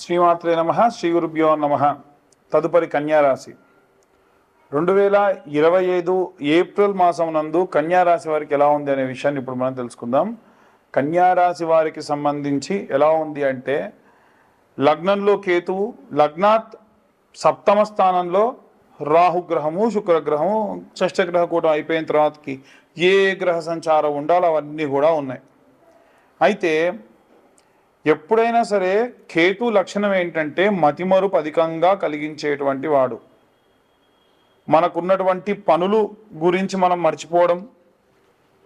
శ్రీమాత్రే నమ శ్రీ గురుభ్యో నమ. తదుపరి కన్యారాశి. రెండు వేల ఇరవై ఐదు ఏప్రిల్ మాసం నందు కన్యారాశి వారికి ఎలా ఉంది అనే విషయాన్ని ఇప్పుడు మనం తెలుసుకుందాం. కన్యారాశి వారికి సంబంధించి ఎలా ఉంది అంటే లగ్నంలో కేతువు లగ్నాత్ సప్తమ స్థానంలో రాహుగ్రహము శుక్రగ్రహము షష్ఠగ్రహ కూటం అయిపోయిన తర్వాతకి ఏ గ్రహ సంచారం ఉండాలో అవన్నీ కూడా ఉన్నాయి. అయితే ఎప్పుడైనా సరే కేతు లక్షణం ఏంటంటే మతిమరుపు అధికంగా కలిగించేటువంటి వాడు. మనకున్నటువంటి పనులు గురించి మనం మర్చిపోవడం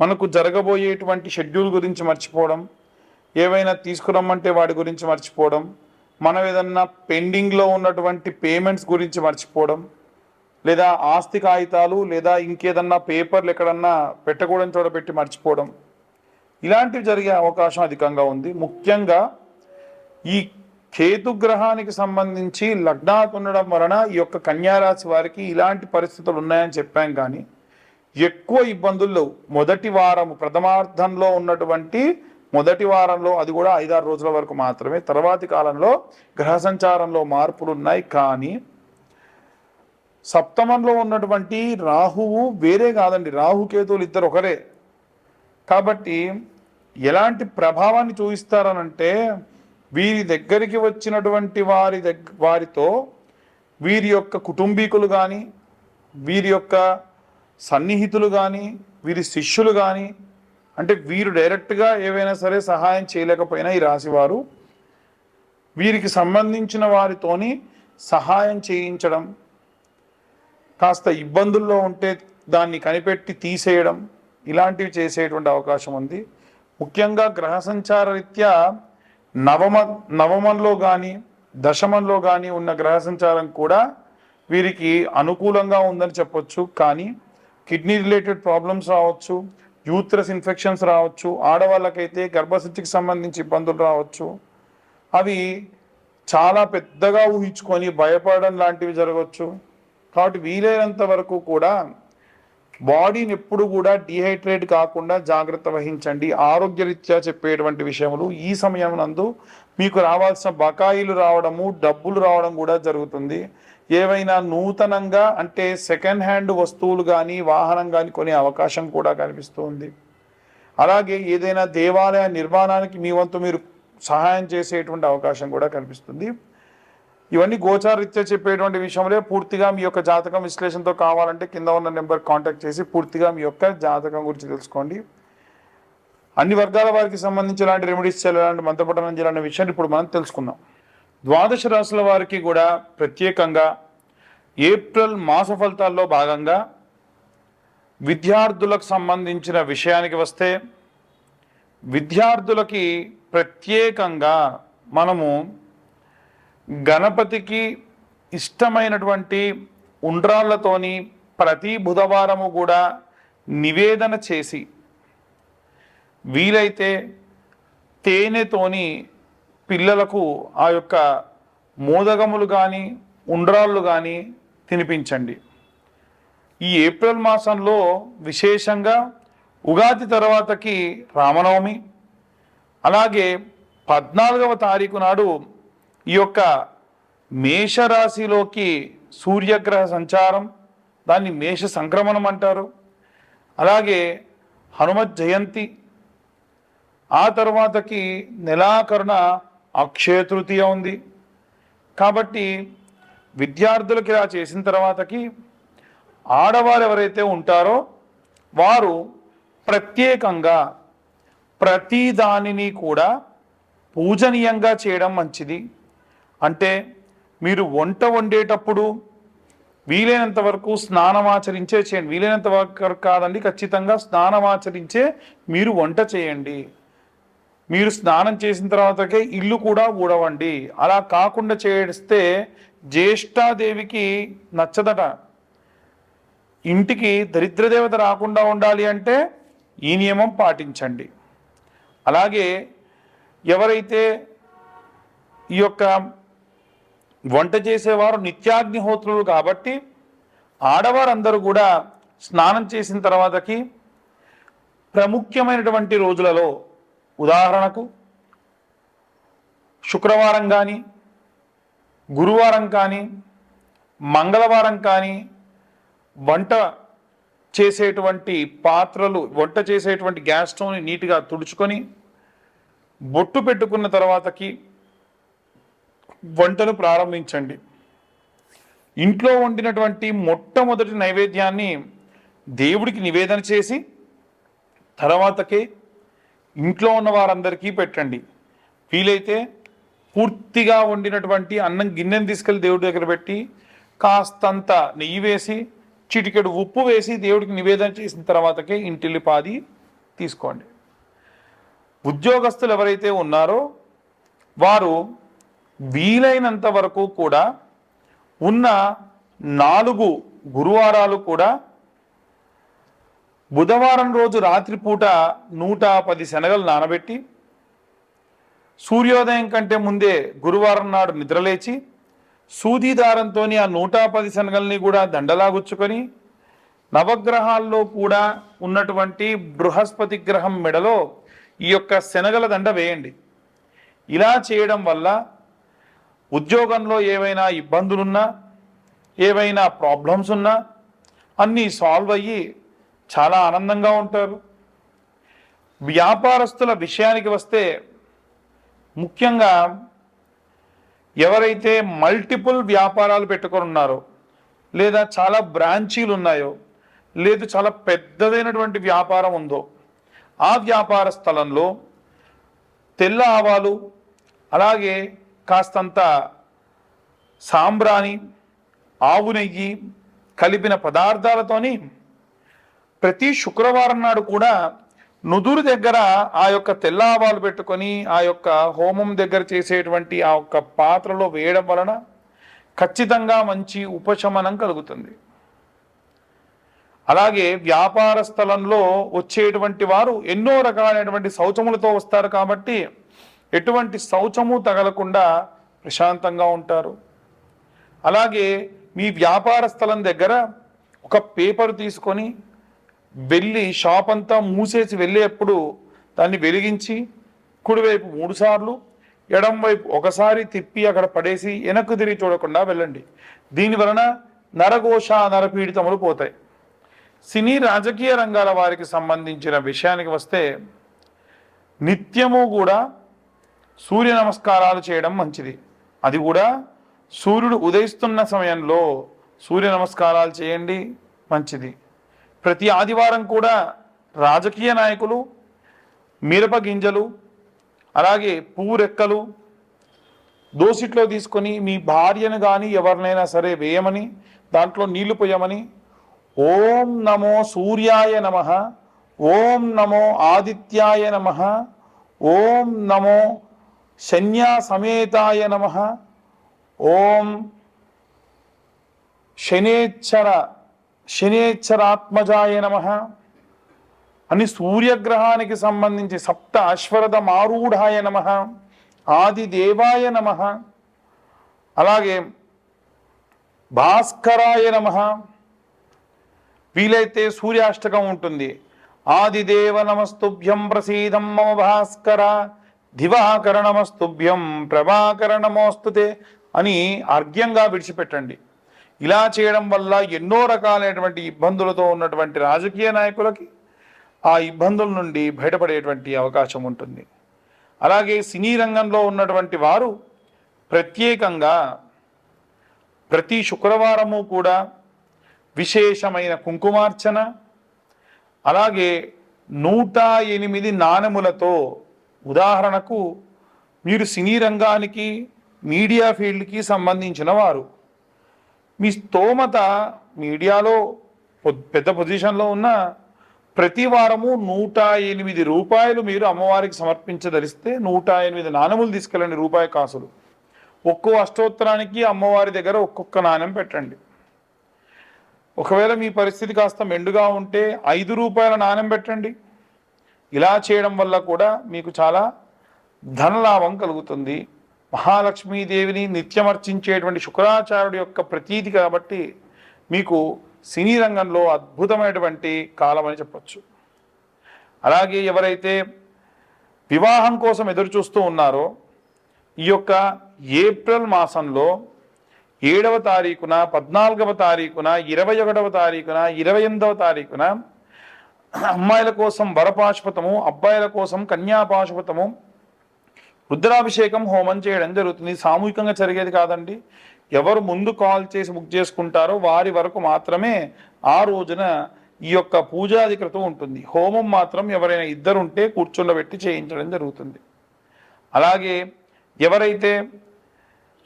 మనకు జరగబోయేటువంటి షెడ్యూల్ గురించి మర్చిపోవడం ఏవైనా తీసుకురమ్మంటే వాడి గురించి మర్చిపోవడం మనం ఏదన్నా పెండింగ్లో ఉన్నటువంటి పేమెంట్స్ గురించి మర్చిపోవడం లేదా ఆస్తి కాగితాలు లేదా ఇంకేదన్నా పేపర్లు ఎక్కడన్నా పెట్టకూడని చోట పెట్టి మర్చిపోవడం ఇలాంటివి జరిగే అవకాశం అధికంగా ఉంది. ముఖ్యంగా ఈ కేతు గ్రహానికి సంబంధించి లగ్నాత్ ఉండడం వలన ఈ యొక్క కన్యారాశి వారికి ఇలాంటి పరిస్థితులు ఉన్నాయని చెప్పాం కానీ ఎక్కువ ఇబ్బందులు లేవు. మొదటి వారం ప్రథమార్థంలో ఉన్నటువంటి మొదటి వారంలో అది కూడా ఐదారు రోజుల వరకు మాత్రమే. తర్వాతి కాలంలో గ్రహ సంచారంలో మార్పులు ఉన్నాయి కానీ సప్తమంలో ఉన్నటువంటి రాహువు వేరే కాదండి. రాహుకేతువులు ఇద్దరు ఒకరే. కాబట్టి ఎలాంటి ప్రభావాన్ని చూపిస్తారనంటే వీరి దగ్గరికి వచ్చినటువంటి వారి దగ్గ వారితో వీరి యొక్క కుటుంబీకులు కానీ వీరి యొక్క సన్నిహితులు కానీ వీరి శిష్యులు కానీ అంటే వీరు డైరెక్ట్గా ఏవైనా సరే సహాయం చేయలేకపోయినా ఈ రాశివారు వీరికి సంబంధించిన వారితోని సహాయం చేయించడం కాస్త ఇబ్బందుల్లో ఉంటే దాన్ని కనిపెట్టి తీసేయడం ఇలాంటివి చేసేటువంటి అవకాశం ఉంది. ముఖ్యంగా గ్రహ సంచార రీత్యా నవమ నవమంలో కానీ దశమంలో కానీ ఉన్న గ్రహ సంచారం కూడా వీరికి అనుకూలంగా ఉందని చెప్పొచ్చు. కానీ కిడ్నీ రిలేటెడ్ ప్రాబ్లమ్స్ రావచ్చు యూత్రస్ ఇన్ఫెక్షన్స్ రావచ్చు ఆడవాళ్ళకైతే గర్భశక్తికి సంబంధించి ఇబ్బందులు రావచ్చు. అవి చాలా పెద్దగా ఊహించుకొని భయపడడం లాంటివి జరగవచ్చు కాబట్టి వీలైనంత వరకు కూడా బాడీని ఎప్పుడు కూడా డిహైడ్రేట్ కాకుండా జాగ్రత్త వహించండి. ఆరోగ్యరీత్యా చెప్పేటువంటి విషయములు ఈ సమయం నందు మీకు రావాల్సిన బకాయిలు రావడము డబ్బులు రావడం కూడా జరుగుతుంది. ఏవైనా నూతనంగా అంటే సెకండ్ హ్యాండ్ వస్తువులు కానీ వాహనం కానీ కొనే అవకాశం కూడా కనిపిస్తుంది అలాగే ఏదైనా దేవాలయ నిర్మాణానికి మీ వంతు మీరు సహాయం చేసేటువంటి అవకాశం కూడా కనిపిస్తుంది. ఇవన్నీ గోచారీత్యా చెప్పేటువంటి విషయంలో పూర్తిగా మీ యొక్క జాతకం విశ్లేషణతో కావాలంటే కింద ఉన్న నెంబర్ కాంటాక్ట్ చేసి పూర్తిగా మీ యొక్క జాతకం గురించి తెలుసుకోండి. అన్ని వర్గాల వారికి సంబంధించి ఇలాంటి రెమెడీస్ చేయాలంటే మంత్రపఠనం చేయాలనే విషయాన్ని ఇప్పుడు మనం తెలుసుకుందాం ద్వాదశ రాశుల వారికి కూడా ప్రత్యేకంగా ఏప్రిల్ మాస ఫలితాల్లో భాగంగా విద్యార్థులకు సంబంధించిన విషయానికి వస్తే విద్యార్థులకి ప్రత్యేకంగా మనము గణపతికి ఇష్టమైనటువంటి ఉండ్రాళ్ళతోని ప్రతి బుధవారము కూడా నివేదన చేసి వీలైతే తేనెతోని పిల్లలకు ఆ యొక్క మోదగములు కానీ ఉండ్రాళ్ళు కానీ తినిపించండి. ఈ ఏప్రిల్ మాసంలో విశేషంగా ఉగాది తర్వాతకి రామనవమి అలాగే పద్నాలుగవ తారీఖు నాడు ఈ యొక్క మేషరాశిలోకి సూర్యగ్రహ సంచారం దాన్ని మేష సంక్రమణం అంటారు. అలాగే హనుమత్ జయంతి ఆ తర్వాతకి నెలాకరుణ అక్షయ తృతీయ ఉంది. కాబట్టి విద్యార్థులకి ఇలా చేసిన తర్వాతకి ఆడవారు ఎవరైతే ఉంటారో వారు ప్రత్యేకంగా ప్రతి దానిని కూడా పూజనీయంగా చేయడం మంచిది. అంటే మీరు వంట వండేటప్పుడు వీలైనంత వరకు స్నానమాచరించే చేయండి. వీలైనంత వరకు కాదండి ఖచ్చితంగా స్నానమాచరించే మీరు వంట చేయండి. మీరు స్నానం చేసిన తర్వాతకే ఇల్లు కూడా ఊడవండి. అలా కాకుండా చేస్తే జ్యేష్ఠాదేవికి నచ్చదట. ఇంటికి దరిద్రదేవత రాకుండా ఉండాలి అంటే ఈ నియమం పాటించండి. అలాగే ఎవరైతే ఈ యొక్క వంట చేసేవారు నిత్యాగ్నిహోత్రులు కాబట్టి ఆడవారందరూ కూడా స్నానం చేసిన తర్వాతకి ప్రముఖ్యమైనటువంటి రోజులలో ఉదాహరణకు శుక్రవారం కానీ గురువారం కానీ మంగళవారం కానీ వంట చేసేటువంటి పాత్రలు వంట చేసేటువంటి గ్యాస్ స్టవ్ని నీట్గా తుడుచుకొని బొట్టు పెట్టుకున్న తర్వాతకి వంటను ప్రారంభించండి. ఇంట్లో వండినటువంటి మొట్టమొదటి నైవేద్యాన్ని దేవుడికి నివేదన చేసి తర్వాతకే ఇంట్లో ఉన్న వారందరికీ పెట్టండి. వీలైతే పూర్తిగా వండినటువంటి అన్నం గిన్నెను తీసుకెళ్ళి దేవుడి దగ్గర పెట్టి కాస్తంత నెయ్యి వేసి చిటికెడు ఉప్పు వేసి దేవుడికి నివేదన చేసిన తర్వాతకే ఇంటిల్లి పాది తీసుకోండి. ఉద్యోగస్తులు ఎవరైతే ఉన్నారో వారు వీలైనంత వరకు కూడా ఉన్న నాలుగు గురువారాలు కూడా బుధవారం రోజు రాత్రిపూట నూట పది శనగలు నానబెట్టి సూర్యోదయం కంటే ముందే గురువారం నాడు నిద్రలేచి సూదిదారంతో ఆ నూట పది శనగల్ని కూడా దండలాగుచ్చుకొని నవగ్రహాల్లో కూడా ఉన్నటువంటి బృహస్పతి గ్రహం మెడలో ఈ యొక్క శనగల దండ వేయండి. ఇలా చేయడం వల్ల ఉద్యోగంలో ఏవైనా ఇబ్బందులున్నా ఏవైనా ప్రాబ్లమ్స్ ఉన్నా అన్నీ సాల్వ్ అయ్యి చాలా ఆనందంగా ఉంటారు. వ్యాపారస్తుల విషయానికి వస్తే ముఖ్యంగా ఎవరైతే మల్టిపుల్ వ్యాపారాలు పెట్టుకొని ఉన్నారో లేదా చాలా బ్రాంచీలు ఉన్నాయో లేదు చాలా పెద్దదైనటువంటి వ్యాపారం ఉందో ఆ వ్యాపార స్థలంలో తెల్ల ఆవాలు అలాగే కాస్తంత సాంబ్రాణి ఆవు నెయ్యి కలిపిన పదార్థాలతోని ప్రతి శుక్రవారం నాడు కూడా నుదురు దగ్గర ఆ యొక్క తెల్ల ఆవాలు పెట్టుకొని ఆ యొక్క హోమం దగ్గర చేసేటువంటి ఆ యొక్క పాత్రలో వేయడం వలన ఖచ్చితంగా మంచి ఉపశమనం కలుగుతుంది. అలాగే వ్యాపార స్థలంలో వచ్చేటువంటి వారు ఎన్నో రకాలైనటువంటి శౌచములతో వస్తారు కాబట్టి ఎటువంటి శౌచము తగలకుండా ప్రశాంతంగా ఉంటారు. అలాగే మీ వ్యాపార స్థలం దగ్గర ఒక పేపర్ తీసుకొని వెళ్ళి షాప్ అంతా మూసేసి వెళ్ళేప్పుడు దాన్ని వెలిగించి కుడివైపు మూడుసార్లు ఎడం వైపు ఒకసారి తిప్పి అక్కడ పడేసి వెనక్కు తిరిగి చూడకుండా వెళ్ళండి. దీని వలన నరఘోష నరపీడితములు పోతాయి. సినీ రాజకీయ రంగాల వారికి సంబంధించిన విషయానికి వస్తే నిత్యము కూడా సూర్య నమస్కారాలు చేయడం మంచిది. అది కూడా సూర్యుడు ఉదయిస్తున్న సమయంలో సూర్య నమస్కారాలు చేయండి మంచిది. ప్రతి ఆదివారం కూడా రాజకీయ నాయకులు మిరప గింజలు అలాగే పువ్వు దోసిట్లో తీసుకొని మీ భార్యను కానీ ఎవరినైనా సరే వేయమని దాంట్లో నీళ్ళు పోయమని ఓం నమో సూర్యాయ నమ ఓం నమో ఆదిత్యాయ నమ ఓం నమో శన్యా సమేతాయ నమ. ఓం శనేచ్చర శనేచ్చరాత్మజాయ నమ. అని సూర్యగ్రహానికి సంబంధించి సప్త అశ్వరథ మారూఢాయ నమ. ఆదిదేవాయ నమ. అలాగే భాస్కరాయ నమ. వీలైతే సూర్యాష్టకం ఉంటుంది. ఆదిదేవ నమస్తుభ్యం ప్రసీదం మమ భాస్కర. దివాకరణమస్తుభ్యం ప్రభాకరణమోస్తుతే అని అర్ఘ్యంగా విడిచిపెట్టండి. ఇలా చేయడం వల్ల ఎన్నో రకాలైనటువంటి ఇబ్బందులతో ఉన్నటువంటి రాజకీయ నాయకులకి ఆ ఇబ్బందుల నుండి బయటపడేటువంటి అవకాశం ఉంటుంది. అలాగే సినీ రంగంలో ఉన్నటువంటి వారు ప్రత్యేకంగా ప్రతి శుక్రవారము కూడా విశేషమైన కుంకుమార్చన అలాగే నూట ఎనిమిది నాణెములతో ఉదాహరణకు మీరు సినీ రంగానికి మీడియా ఫీల్డ్కి సంబంధించిన వారు. మీ స్తోమత మీడియాలో పెద్ద పొజిషన్లో ఉన్న ప్రతి వారము నూట ఎనిమిది రూపాయలు మీరు అమ్మవారికి సమర్పించదలిస్తే నూట ఎనిమిది నాణెములు తీసుకెళ్ళండి రూపాయి కాసులు. ఒక్కో అష్టోత్తరానికి అమ్మవారి దగ్గర ఒక్కొక్క నాణెం పెట్టండి. ఒకవేళ మీ పరిస్థితి కాస్త మెండుగా ఉంటే ఐదు రూపాయల నాణెం పెట్టండి. ఇలా చేయడం వల్ల కూడా మీకు చాలా ధనలాభం కలుగుతుంది. మహాలక్ష్మీదేవిని నిత్యమర్చించేటువంటి శుక్రాచార్యుడి యొక్క ప్రతీతి కాబట్టి మీకు సినీ రంగంలో అద్భుతమైనటువంటి కాలం అని చెప్పచ్చు. అలాగే ఎవరైతే వివాహం కోసం ఎదురు చూస్తూ ఉన్నారో ఈ యొక్క ఏప్రిల్ మాసంలో ఏడవ తారీఖున పద్నాలుగవ తారీఖున ఇరవై ఒకటవ తారీఖున ఇరవై ఎనిమిదవ తారీఖున అమ్మాయిల కోసం వరపాశుపతము అబ్బాయిల కోసం కన్యాపాశుపతము రుద్రాభిషేకం హోమం చేయడం జరుగుతుంది. సామూహికంగా జరిగేది కాదండి. ఎవరు ముందు కాల్ చేసి బుక్ చేసుకుంటారో వారి వరకు మాత్రమే ఆ రోజున ఈ యొక్క పూజాధికృతం ఉంటుంది. హోమం మాత్రం ఎవరైనా ఇద్దరు ఉంటే కూర్చుండబెట్టి చేయించడం జరుగుతుంది. అలాగే ఎవరైతే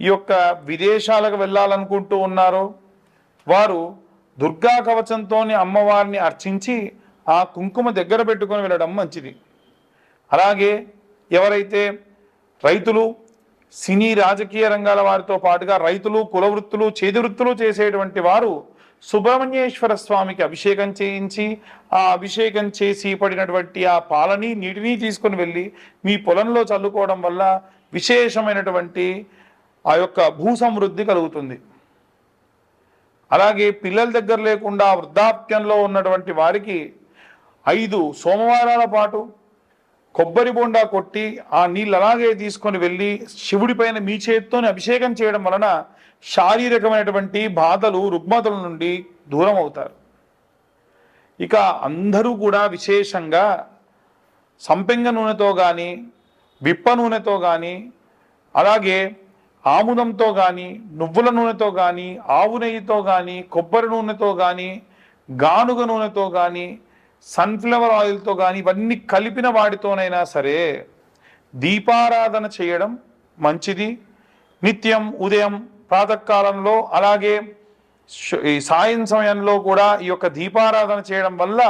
ఈ యొక్క విదేశాలకు వెళ్ళాలనుకుంటూ ఉన్నారో వారు దుర్గా కవచంతో అమ్మవారిని అర్చించి ఆ కుంకుమ దగ్గర పెట్టుకొని వెళ్ళడం మంచిది. అలాగే ఎవరైతే రైతులు సినీ రాజకీయ రంగాల వారితో పాటుగా రైతులు కుల వృత్తులు చేతి వృత్తులు చేసేటువంటి వారు సుబ్రహ్మణ్యేశ్వర స్వామికి అభిషేకం చేయించి ఆ అభిషేకం చేసి పడినటువంటి ఆ పాలని నీటిని తీసుకొని వెళ్ళి మీ పొలంలో చల్లుకోవడం వల్ల విశేషమైనటువంటి ఆ యొక్క భూ సమృద్ధి కలుగుతుంది. అలాగే పిల్లల దగ్గర లేకుండా వృద్ధాప్యంలో ఉన్నటువంటి వారికి ఐదు సోమవారాల పాటు కొబ్బరి బొండా కొట్టి ఆ నీళ్ళు అలాగే తీసుకొని వెళ్ళి శివుడి పైన మీ చేత్తోని అభిషేకం చేయడం వలన శారీరకమైనటువంటి బాధలు రుగ్మతల నుండి దూరం అవుతారు. ఇక అందరూ కూడా విశేషంగా సంపెంగ నూనెతో కానీ విప్ప నూనెతో కానీ అలాగే ఆముదంతో కానీ నువ్వుల నూనెతో కానీ ఆవు నెయ్యితో కానీ కొబ్బరి నూనెతో కానీ గానుగ నూనెతో కానీ సన్ఫ్లవర్ ఆయిల్తో కానీ ఇవన్నీ కలిపిన వాటితోనైనా సరే దీపారాధన చేయడం మంచిది. నిత్యం ఉదయం ప్రాతకాలంలో అలాగే ఈ సాయం సమయంలో కూడా ఈ యొక్క దీపారాధన చేయడం వల్ల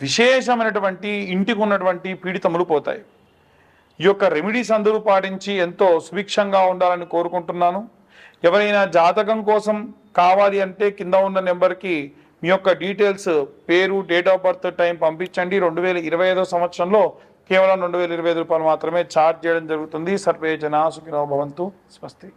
విశేషమైనటువంటి ఇంటికి ఉన్నటువంటి పీడితములు పోతాయి. ఈ యొక్క రెమెడీస్ అందరూ పాటించి ఎంతో సుభిక్షంగా ఉండాలని కోరుకుంటున్నాను. ఎవరైనా జాతకం కోసం కావాలి అంటే కింద ఉన్న నెంబర్కి మీ యొక్క డీటెయిల్స్ పేరు డేట్ ఆఫ్ బర్త్ టైం పంపించండి. రెండు వేల ఇరవై ఐదో సంవత్సరంలో కేవలం రెండు వేల ఇరవై ఐదు రూపాయలు మాత్రమే ఛార్జ్ చేయడం జరుగుతుంది. సర్వే జనా సుఖినో భవంతు. స్వస్తి.